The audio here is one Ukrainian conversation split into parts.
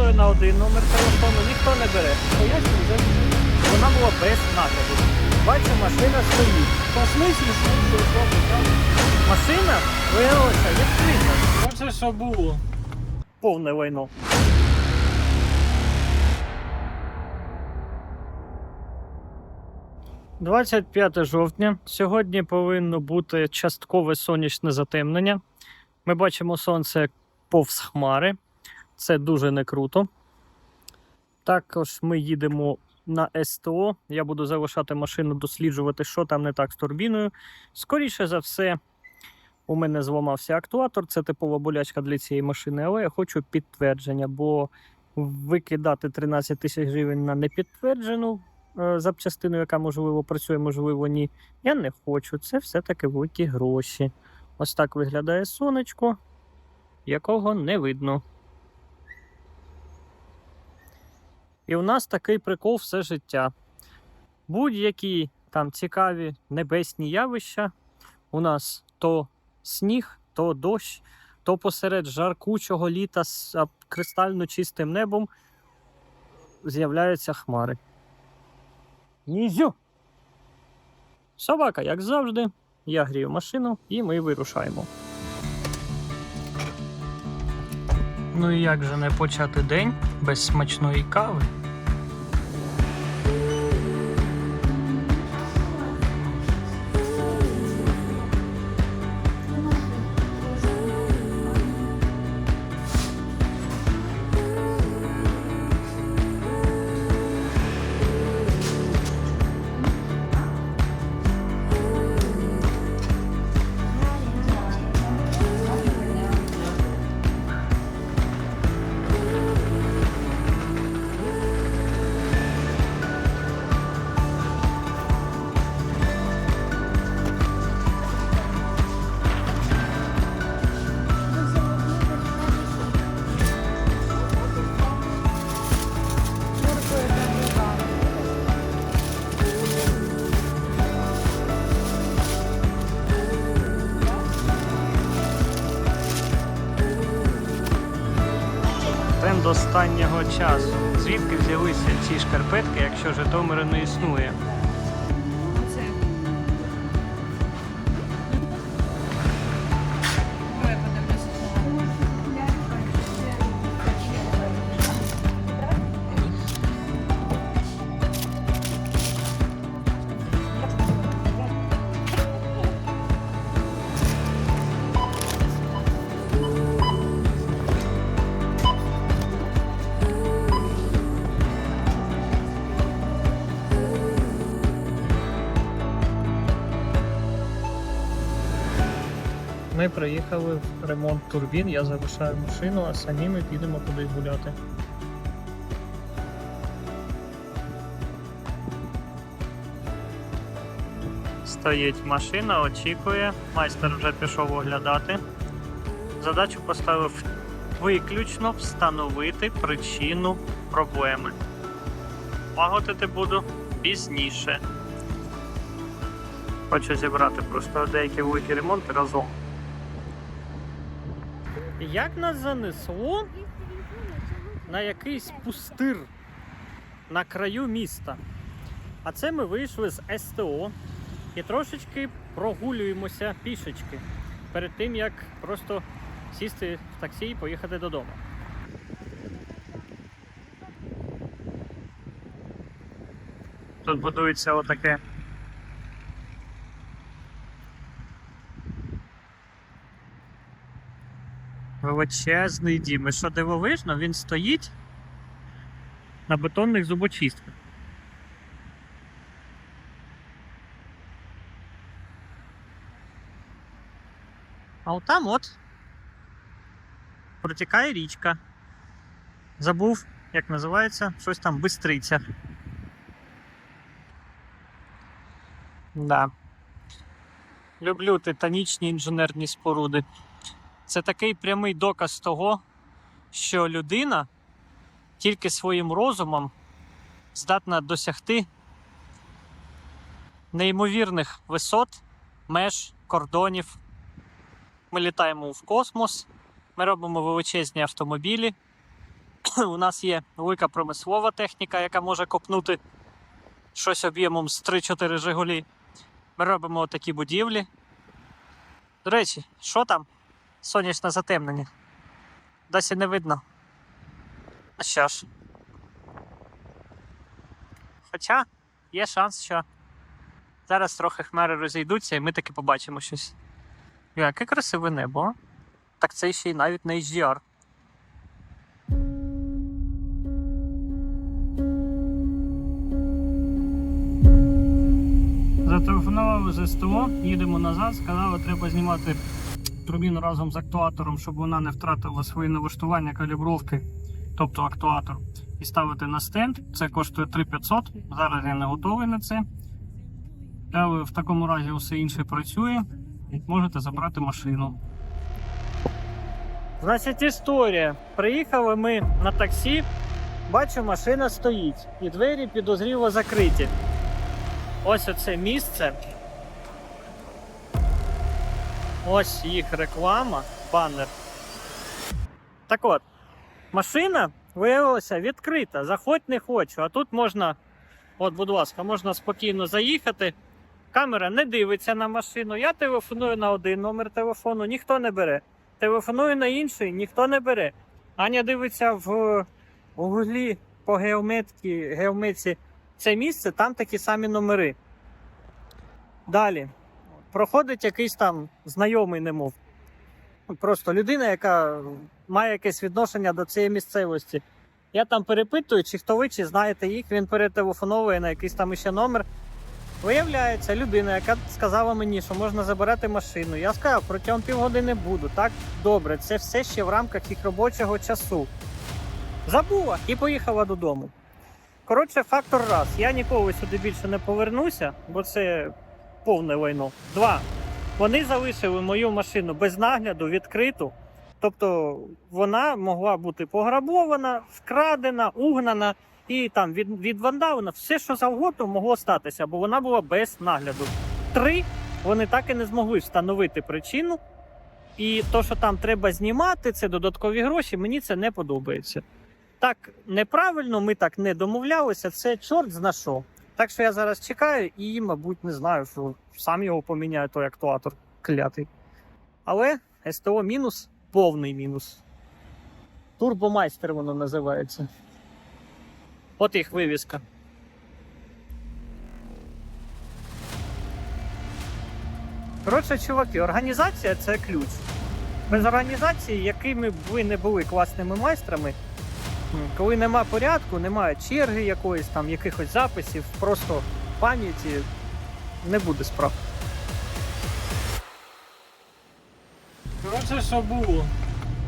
телефоную на один номер телефону, ніхто не бере. Пояснюю, де вона була без нагляду. Бачу, машина стоїть. По смислі, що зробити? Машина виявилася відкрита. Оце що було. Повне лайно. «25 жовтня. Сьогодні повинно бути часткове сонячне затемнення. Ми бачимо сонце повз хмари. Це дуже не круто. Також ми їдемо на СТО. Я буду залишати машину досліджувати, що там не так з турбіною. Скоріше за все, у мене зламався актуатор. Це типова болячка для цієї машини, але я хочу підтвердження, бо викидати 13 тисяч гривень на непідтверджену е, запчастину, яка можливо працює, можливо, ні. Я не хочу. Це все-таки великі гроші. Ось так виглядає сонечко, якого не видно. І у нас такий прикол все життя. Будь-які там цікаві небесні явища у нас то сніг, то дощ, то посеред жаркучого літа з кристально чистим небом з'являються хмари. Нізю! Собака, як завжди, я грію машину і ми вирушаємо. Ну і як же не почати день без смачної кави? Тренд останнього часу. Звідки взялися ці шкарпетки, якщо Житомира не існує? Ми приїхали в ремонт турбін, я залишаю машину, а самі ми підемо кудись гуляти. Стоїть машина, очікує. Майстер вже пішов оглядати. Задачу поставив виключно встановити причину проблеми. Лагодити буду пізніше. Хочу зібрати просто деякі великі ремонти разом. Як нас занесло на якийсь пустир на краю міста? А це ми вийшли з СТО і трошечки прогулюємося пішечки перед тим, як просто сісти в таксі і поїхати додому. Тут будується отаке Величезний дім. І що дивовижно, він стоїть на бетонних зубочистках. А от там от протікає річка. Забув, як називається, щось там бистриця. Да. Люблю титанічні інженерні споруди. Це такий прямий доказ того, що людина тільки своїм розумом здатна досягти неймовірних висот, меж, кордонів. Ми літаємо в космос, ми робимо величезні автомобілі, у нас є велика промислова техніка, яка може копнути щось об'ємом з 3-4 Жигулі. Ми робимо такі будівлі. До речі, що там? Сонячне затемнення. Досі не видно. А що ж. Хоча є шанс, що зараз трохи хмари розійдуться і ми таки побачимо щось. Яке красиве небо. Так це ще й навіть не HDR. Зателефонували з СТО, їдемо назад, сказали, треба знімати турбіну разом з актуатором, щоб вона не втратила свої налаштування калібровки, тобто актуатор, і ставити на стенд. Це коштує 3500. Зараз я не готовий на це. Але в такому разі все інше працює можете забрати машину. Значить, історія. Приїхали ми на таксі, бачу, машина стоїть, і двері підозріло закриті. Ось оце місце. Ось їх реклама, банер. Так от, машина виявилася відкрита. Заходь не хочу. А тут можна, от, будь ласка, можна спокійно заїхати. Камера не дивиться на машину. Я телефоную на один номер телефону, ніхто не бере. Телефоную на інший, ніхто не бере. Аня дивиться в углі по геометці, геометці це місце, там такі самі номери. Далі. Проходить якийсь там знайомий, немов. Просто людина, яка має якесь відношення до цієї місцевості. Я там перепитую, чи хто ви, чи знаєте їх, він перетелефоновує на якийсь там іще номер. Виявляється, людина, яка сказала мені, що можна забирати машину. Я сказав, протягом півгодини буду. Так, добре, це все ще в рамках їх робочого часу. Забула і поїхала додому. Коротше, фактор раз. Я ніколи сюди більше не повернуся, бо це повне лайно. Два. Вони залишили мою машину без нагляду, відкриту. Тобто вона могла бути пограбована, вкрадена, угнана і там від, відвандалена. Все, що завгодно могло статися, бо вона була без нагляду. Три. Вони так і не змогли встановити причину. І то, що там треба знімати, це додаткові гроші, мені це не подобається. Так неправильно, ми так не домовлялися, це чорт зна що. Так що я зараз чекаю і, мабуть, не знаю, що сам його поміняю, той актуатор клятий. Але СТО мінус повний мінус. Турбомайстер воно називається. От їх вивіска. Коротше, чуваки, організація це ключ. Без організації, якими б ви не були класними майстрами, коли нема порядку, немає черги якоїсь там, якихось записів, просто пам'яті не буде справ. Коротше, що було?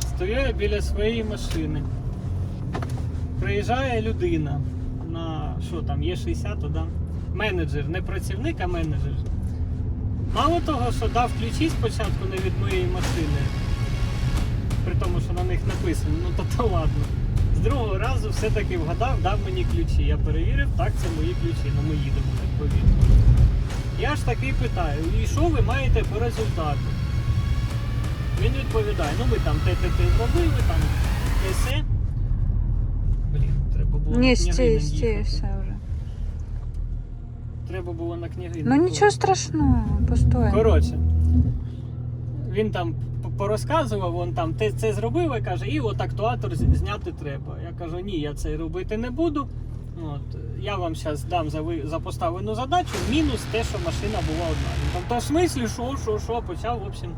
Стою я біля своєї машини. Приїжджає людина на що там, є 60 да? Менеджер, не працівник, а менеджер. Мало того, що дав ключі спочатку не від моєї машини, при тому, що на них написано, ну то то ладно. З другого разу все-таки вгадав, дав мені ключі. Я перевірив, так, це мої ключі, ну ми їдемо відповідно. Я ж таки питаю, і що ви маєте по результату? Він відповідає, ну ми там те, те, те зробили, там те се. Блін, треба було Ні, на стій, княгинин стій, їхати. все вже. Треба було на княгинин. Ну нічого страшного, постой. Коротше, він там порозказував, він там те це зробив і каже, і от актуатор зняти треба. Я кажу, ні, я це робити не буду. От, я вам зараз дам за, ви- за поставлену задачу, мінус те, що машина була одна. Там, та в смислі, що, що, що, почав, в общем,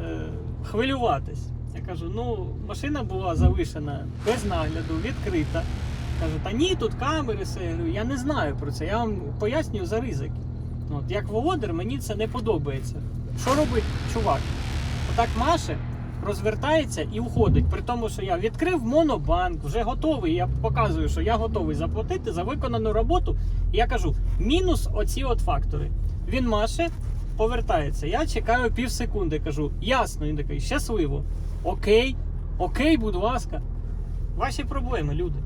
е, хвилюватись. Я кажу, ну, машина була залишена без нагляду, відкрита. Кажу, та ні, тут камери, все. Я Я не знаю про це. Я вам пояснюю за ризики. От, як володар, мені це не подобається. Що робить чувак? Отак маше, розвертається і уходить. При тому, що я відкрив монобанк, вже готовий. Я показую, що я готовий заплатити за виконану роботу. І я кажу: мінус оці от фактори. Він маше, повертається. Я чекаю пів секунди, кажу, ясно, він такий, щасливо. Окей, окей, будь ласка. Ваші проблеми, люди.